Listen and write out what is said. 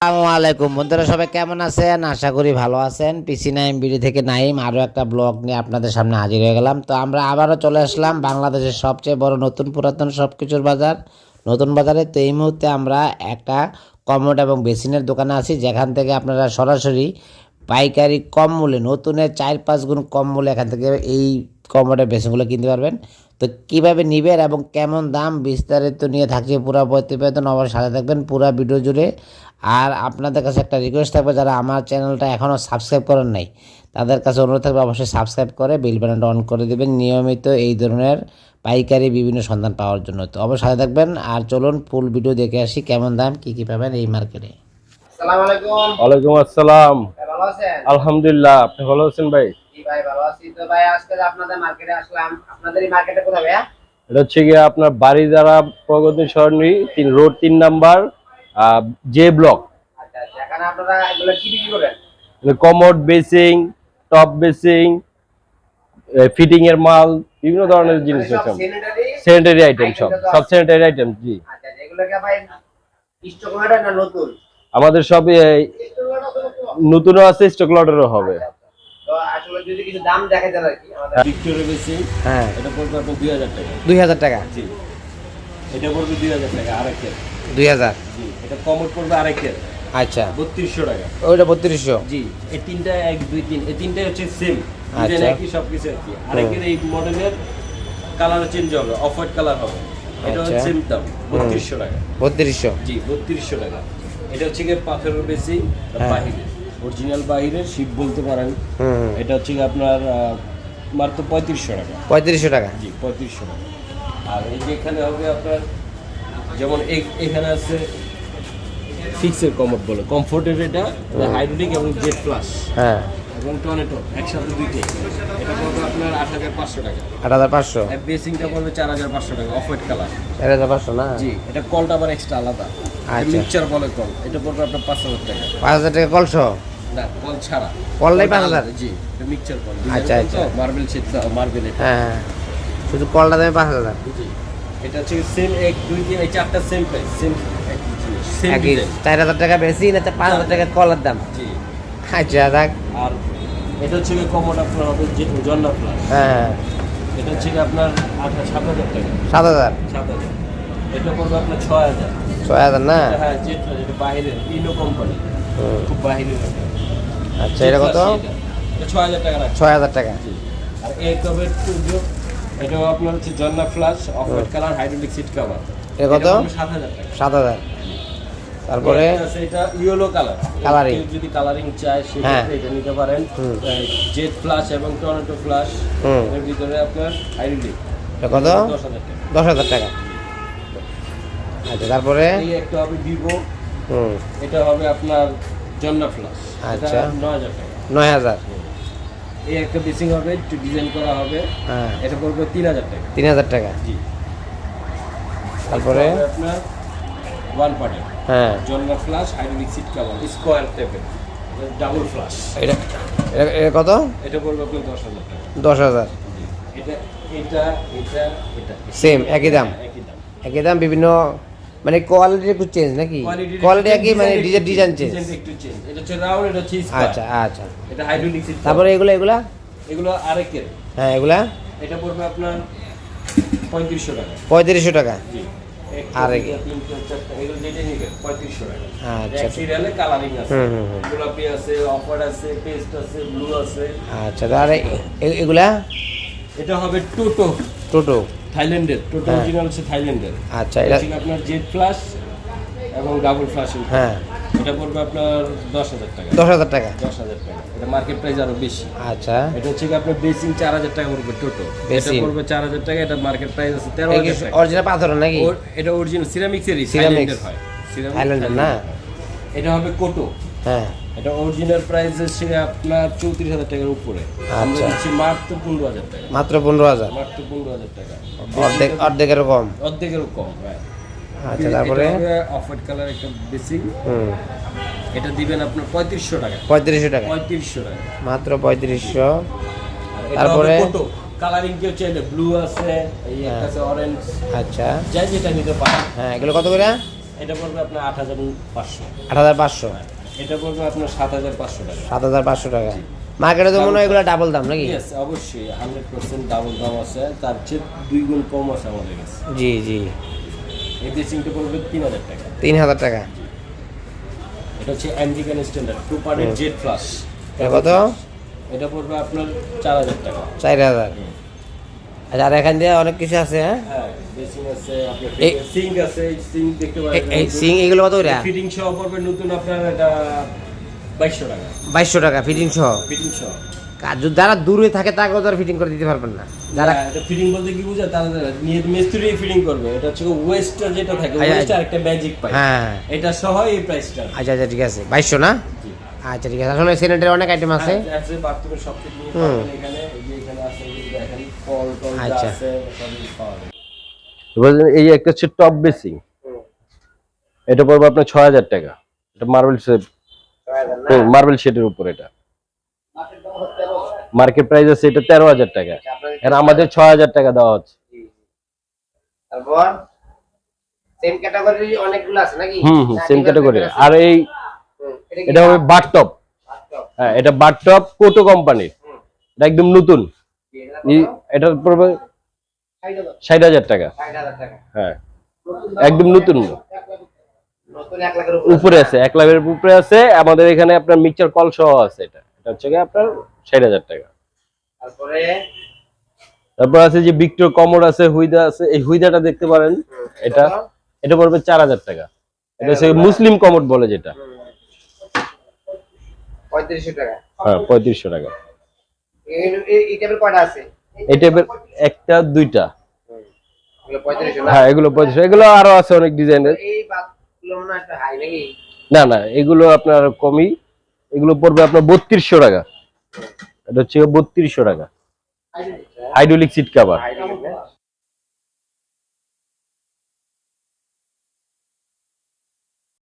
আসসালামু আলাইকুম। বন্ধুরা সবাই কেমন আছেন? আশা করি ভালো আছেন। পিসি নাইম, বিডি থেকে নাইম আরও একটা ব্লগ নিয়ে আপনাদের সামনে হাজির হয়ে গেলাম। তো আমরা আবারও চলে আসলাম বাংলাদেশের সবচেয়ে বড় নতুন পুরাতন সব কিছুর বাজার। নতুন বাজারে তো এই মুহূর্তে আমরা একটা কমোড এবং বেসিনের দোকানে আছি। যেখান থেকে আপনারা সরাসরি পাইকারি কম মূল্যে, নতুনের চার পাঁচ গুণ কম মূল্যে এখান থেকে এই কমোডের বেসিনগুলো কিনতে পারবেন। তো কীভাবে নিবেন এবং কেমন দাম বিস্তারিত নিয়ে থাকছে পুরো প্রতিবেদন অবশ্যই সাথে থাকবেন। পুরো ভিডিও জুড়ে আর আপনাদের কাছে একটা রিকোয়েস্ট থাকবে যারা আমার চ্যানেলটা এখনও সাবস্ক্রাইব করেন নাই তাদের কাছে অনুরোধ থাকবে অবশ্যই সাবস্ক্রাইব করে বিল বাটনটা অন করে দেবেন। নিয়মিত এই ধরনের পাইকারি বিভিন্ন সন্ধান পাওয়ার জন্য। তো অবশ্যই সাথে থাকবেন আর চলুন ফুল ভিডিও দেখে আসি কেমন দাম কি কি পাবেন এই মার্কেটে আসসালামু আলাইকুম। ওয়ালাইকুম আসসালাম। ভাই ভালো আছেন? আলহামদুলিল্লাহ আপনি ভালো আছেন ভাই? জি ভাই ভালো আছি। তো ভাই আজকে আপনাদের মার্কেটে আসলাম আপনাদের এই মার্কেটে কোথায় ভাইয়া? এটা হচ্ছে গিয়ে আপনার বাড়ি দ্বারা প্রগতি সরণি তিন রোড তিন নাম্বার জে ব্লক আচ্ছা আচ্ছা এখানে আপনারা এগুলো কি বিক্রি করেন? Commode basin top basin fitting এর মাল বিভিন্ন ধরনের জিনিস সব আছে? স্যানিটারি আইটেম সব সব স্যানিটারি আইটেম জি। আচ্ছা আচ্ছা, এগুলো কি ভাই স্টক করা না নতুন? আমাদের সব এই, নতুনও আছে স্টক লটেরও হবে তো আসলে যদি কিছু দাম দেখা যায় আর কি আমাদের ভিক্টোরিয়া বেসিং হ্যাঁ। এটা পড়বে দুই হাজার টাকা। দুই হাজার টাকা। জি। এটা কমোড পড়বে আরেকের। আচ্ছা। বত্রিশশো টাকা। ওইটা বত্রিশশো? জি এই তিনটা এক দুই তিন এই তিনটা হচ্ছে সেম আচ্ছা। ডিজাইন একই সবকিছু একই আরেকের এই মডেলের কালার চেঞ্জ হবে অফ হোয়াইট কালার হবে। এটা আচ্ছা। হচ্ছে সেম দাম বত্রিশশো টাকা। বত্রিশশো? জি বত্রিশশো টাকা। এটা হচ্ছে গিয়ে পাথরের বেশি হ্যাঁ। বাহিরে অরিজিনাল বাহিরের শিপ বলতে পারেন। এটা হচ্ছে গিয়ে আপনার মাত্র পঁয়ত্রিশশো টাকা। পঁয়ত্রিশশো টাকা? জি পঁয়ত্রিশশো টাকা। আর এই যে এখানে হবে আপনার যেমন এখানে আছে ফিক্সের কমফোর্ট বলে। কমফোর্টের এটা হাইড্রোলিক এবং জেট প্লাস হ্যাঁ। এবং টর্নেটো একসাথে দুইটাই। এটা পড়বে আপনার আট হাজার পাঁচশো টাকা। আট হাজার পাঁচশো? বেসিংটা পড়বে চার হাজার পাঁচশো টাকা অফ হোয়াইট কালার চার হাজার পাঁচশো না? জি এটা কলটা আবার এক্সট্রা আলাদা। আচ্ছা। মিক্সচার বলে কল এটা পড়বে আপনার পাঁচ হাজার টাকা। পাঁচ হাজার টাকা কলশো না কল ছাড়া। কল নাই কলটা 5,000? আলাদা, জি এটা মিক্সচার কল আচ্ছা, আচ্ছা। মার্বেল সেট মার্বেল হ্যাঁ হ্যাঁ। শুধু কলটা দেবে পাঁচ হাজার? জি এটা হচ্ছে সেম এক দুই তিন এই চারটা সেম প্রাইস সেম একই চার হাজার টাকা বেশি না পাঁচ হাজার টাকা কলার দাম। জি। আচ্ছা দেখ আর এটা হচ্ছে কমন আপনার হবে যে জন্না প্লাস হ্যাঁ হ্যাঁ এটা হচ্ছে আপনার সাত হাজার টাকা। সাত হাজার? সাত হাজার। এটা পড়বে আপনার ছয় হাজার। ছয় হাজার না? হ্যাঁ যেটা যেটা বাইরের ইনো কোম্পানি। খুব বাইরের আচ্ছা এটা কত? এটা। এটা ছয় হাজার টাকা ছয় হাজার টাকা। আর এই কবের এটাও আপনার হচ্ছে জন্না flush off white colour hydraulic seat cover এটা কত? সাত হাজার সাত হাজার। তারপরে এটা ইয়েলো কালার Colouring। যদি কালারিং চায় হ্যাঁ। সেক্ষেত্রে এটা নিতে পারেন। হুম। জেট ফ্লাশ এবং টর্নেটো ফ্লাশ হুম। এর ভিতরে আপনার কত? দশ হাজার টাকা। আচ্ছা তারপরে? একটা হবে ভিভো হুম। এটা হবে আপনার জন্না ফ্লাশ আচ্ছা। নয় হাজার টাকা। নয় হাজার। এই একটা বেসিং হবে একটু ডিজাইন করা হবে। হ্যাঁ। এটা পড়বে তিন হাজার টাকা। তিন হাজার টাকা। জি। তারপরে? আপনার ওয়ান পার্টের হ্যাঁ। জন্না flush hydraulic seat cover square টাইপের ডাবল ফ্লাশ এটা এটা- কত? এটা পড়বে আপনার দশ হাজার টাকা। দশ হাজার। এটা এটা এটা এটা। একই দাম? একই দাম। একই দাম বিভিন্ন মানে কোয়ালিটি একটু চেঞ্জ নাকি? কোয়ালিটি একই মানে ডিজাইন ডিজাইন চেঞ্জ একটু চেঞ্জ এটা হচ্ছে রাউন্ড এটা হচ্ছে স্কোয়ার আচ্ছা আচ্ছা। এটা হাইড্রোলিক সিট তারপরে এগুলো এগুলা? এগুলো আরেকের। হ্যাঁ এগুলা? এটা পড়বে আপনার পঁয়ত্রিশশো টাকা। পঁয়ত্রিশশো টাকা। জি। আর দুইটা, তিনটা, চারটা, এগুলো যেটা নিবে, 3500 টাকা। আচ্ছা। আচ্ছা। তাহলে এগুলা? এটা হবে টোটো টোটো থাইল্যান্ডের টোটো হ্যাঁ। অরিজিনাল হচ্ছে থাইল্যান্ডের। আচ্ছা এটা আপনার জেড ফ্লাশ এবং ডাবল ফ্লাশ হ্যাঁ। এটা পড়বে আপনার দশ হাজার টাকা। দশ হাজার টাকা। দশ হাজার টাকা। এটা মার্কেট প্রাইস আরও বেশি। আচ্ছা। এটা হচ্ছে আপনার বেসিং চার হাজার টাকা পড়বে টোটো এটা পড়বে চার হাজার টাকা এটা মার্কেট প্রাইস আছে তেরো হাজার অরিজিনাল পাথর নাকি? এটা অরিজিনাল সিরামিক্সেরই। থাইল্যান্ডের হয়। Ceramic না? এটা হবে কোটো হ্যাঁ। এটা অরিজিনাল প্রাইস হচ্ছে আপনার চৌত্রিশ হাজার টাকার উপরে। আমরা আচ্ছা। দিচ্ছি মাত্র পনেরো হাজার টাকা। মাত্র পনেরো হাজার? মাত্র পনেরো হাজার টাকা। অর্ধেক অর্ধেকেরও কম? অর্ধেকেরও কম। আচ্ছা তারপরে? অফ হোয়াইট কালার একটা বেসিক হুম। এটা দিবেন আপনার পঁয়ত্রিশশো টাকা। পঁয়ত্রিশশো টাকা। পঁয়ত্রিশশো টাকা। মাত্র পঁয়ত্রিশশো। তারপরে? কালারিং কেউ চাইলে ব্লু আছে এই একটা আছে অরেঞ্জ আচ্ছা। যাই যেটা নিতে পারেন। হ্যাঁ এগুলো কত করে? এটা পড়বে আপনার আট হাজার পাঁচশো। আট হাজার পাঁচশো। এটা পড়বে আপনার সাত হাজার পাঁচশো টাকা। সাত হাজার পাঁচশো টাকা। মার্কেটে তো মনে হয় এগুলো ডাবল দাম নাকি? অবশ্যই। হান্ড্রেড পার্সেন্ট ডাবল দাম আছে। তার চেয়ে দুই গুণ কম আছে আমাদের কাছে। জি জি। এই ড্রেসিংটা পড়বে তিন হাজার টাকা। তিন হাজার টাকা। এটা হচ্ছে আমেরিকান স্ট্যান্ডার্ড টু পার্টের জেড প্লাস কত? এটা পড়বে আপনার চার হাজার টাকা। চার হাজার। আচ্ছা আর এখান দিয়ে অনেক কিছু আছে হ্যাঁ? সিং আছে এই- দেখতে সিং এগুলো কত করে? ফিটিং সহ পড়বে নতুন আপনার এটা বাইশশো টাকা। বাইশশো টাকা ফিটিং সহ? ফিটিং সহ। যারা দূরে থাকে তাকেও তারা ফিটিং করে দিতে পারবেন না। যারা হ্যাঁ, ফিটিং বলতে কি বুঝা? তারা মিস্ত্রি ফিটিং করবে এটা হচ্ছে ওয়েস্টটা যেটা থাকে আচ্ছা, আচ্ছা। একটা ম্যাজিক পাই হ্যাঁ এটা সহ এই প্রাইসটা আচ্ছা আচ্ছা ঠিক আছে। বাইশশো না? আচ্ছা ঠিক আছে। আসলে সিনেটের অনেক আইটেম আছে। হ্যাঁ, আছে বাথরুমের সব কিছু হুম। এখানে। যে এখানে আছে দেখেন কল টল আচ্ছা। আছে সবই পাওয়া যায়। এই একটা হচ্ছে টপ বেসিং এটা পড়বে আপনার ছয় হাজার টাকা। এটা মার্বেল শেড মার্বেল শেডের উপর এটা। মার্কেট প্রাইস আছে এটা তেরো হাজার টাকা। আর আমাদের ছয় হাজার টাকা দেওয়া হচ্ছে। তারপর? সেম ক্যাটাগরির অনেকগুলো আছে নাকি? হুম হুম সেম ক্যাটাগরি আর এই এটা হবে? হ্যাঁ এটা কোটো কোম্পানির। এটা একদম নতুন। কি, এটা এই- কত? পড়বে ষাট হাজার? টাকা। হ্যাঁ একদম নতুন। নতুন এক লাখের উপরে উপরে আছে এক লাখের উপরে আছে। আমাদের এখানে আপনার মিক্সচার কল সহ আছে এটা। এটা হচ্ছে আপনার ষাট হাজার টাকা। তারপরে? তারপর আছে যে কমোড আছে হুইদা আছে এই হুইদাটা দেখতে পারেন। এটা এটা? পড়বে চার হাজার টাকা। এটা হচ্ছে মুসলিম কমোড বলে যেটা। পঁয়ত্রিশশো টাকা। হ্যাঁ পঁয়ত্রিশশো টাকা। এই- টাইপের কয়টা আছে? এই টাইপের একটা দুইটা। হ্যাঁ এগুলো পঁয়ত্রিশশো। এগুলো আরও আছে অনেক ডিজাইনের না না এগুলো আপনার কমই। এগুলো পড়বে আপনার বত্রিশশো টাকা। এটা হচ্ছে বত্রিশশো টাকা। Hydraulic seat cover